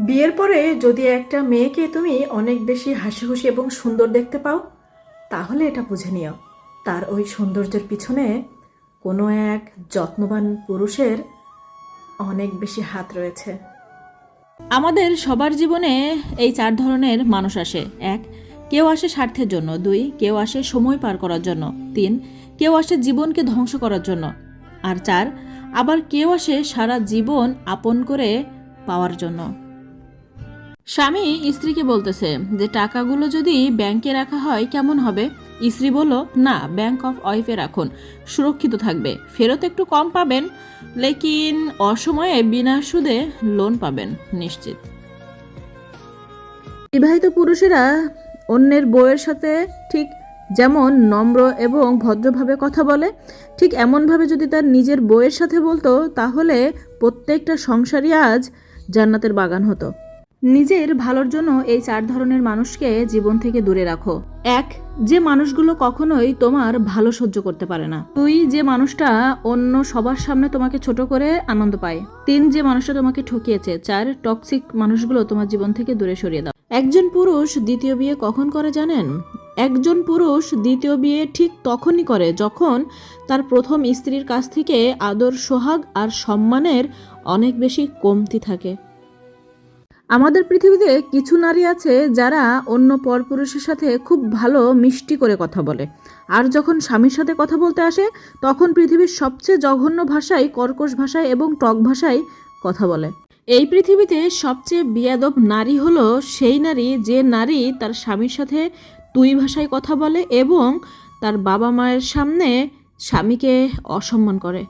বিয়ের পরে যদি একটা মেয়েকে তুমি অনেক বেশি হাসি খুশি এবং সুন্দর দেখতে পাও, তাহলে এটা বুঝে নিও। তার ওই সৌন্দর্যের পিছনে কোনো এক যত্নবান পুরুষের অনেক বেশি হাত রয়েছে। আমাদের সবার জীবনে এই চার ধরনের মানুষ আসে। এক, কেউ আসে স্বার্থের জন্য। দুই, কেউ আসে সময় পার করার জন্য। তিন, কেউ আসে জীবনকে ধ্বংস করার জন্য। আর চার, আবার কেউ আসে সারা জীবন আপন করে পাওয়ার জন্য। স্বামী স্ত্রীকে বলতেছে যে, টাকাগুলো যদি ব্যাংকে রাখা হয় কেমন হবে? স্ত্রী বলল, না, ব্যাংক অফ ওয়াইফে রাখুন, সুরক্ষিত থাকবে। ফেরত একটু কম পাবেন, লেকিন অসময়ে বিনা সুদে লোন পাবেন, নিশ্চিত। বিবাহিত পুরুষেরা অন্যের বউয়ের সাথে ঠিক যেমন নম্র এবং ভদ্রভাবে কথা বলে, ঠিক এমনভাবে যদি তার নিজের বউয়ের সাথে বলতো, তাহলে প্রত্যেকটা সংসারই আজ জান্নাতের বাগান হতো। নিজের ভালোর জন্য এই চার ধরনের মানুষকে জীবন থেকে দূরে রাখো। এক, যে মানুষগুলো কখনোই তোমার ভালো সহ্য করতে পারে না। তুই যে মানুষটা অন্য সবার সামনে তোমাকে ছোট করে আনন্দ পায়। তিন, যে মানুষটা তোমাকে ঠকিয়েছে। চার টক্সিক মানুষগুলো তোমার জীবন থেকে দূরে সরিয়ে দাও। একজন পুরুষ দ্বিতীয় বিয়ে কখন করে জানেন? একজন পুরুষ দ্বিতীয় বিয়ে ঠিক তখনই করে যখন তার প্রথম স্ত্রীর কাছ থেকে আদর, সোহাগ আর সম্মানের অনেক বেশি কমতি থাকে। আমাদের পৃথিবীতে কিছু নারী আছে যারা অন্য পরপুরুষের সাথে খুব ভালো মিষ্টি করে কথা বলে। আর যখন স্বামীর সাথে কথা বলতে আসে, তখন পৃথিবীর সবচেয়ে জঘন্য ভাষায়, কর্কশ ভাষায় এবং টক ভাষায় কথা বলে। এই পৃথিবীতে সবচেয়ে বিয়াদব নারী হলো সেই নারী যে নারী তার স্বামীর সাথে তুই ভাষায় কথা বলে এবং তার বাবা মায়ের সামনে স্বামীকে অসম্মান করে।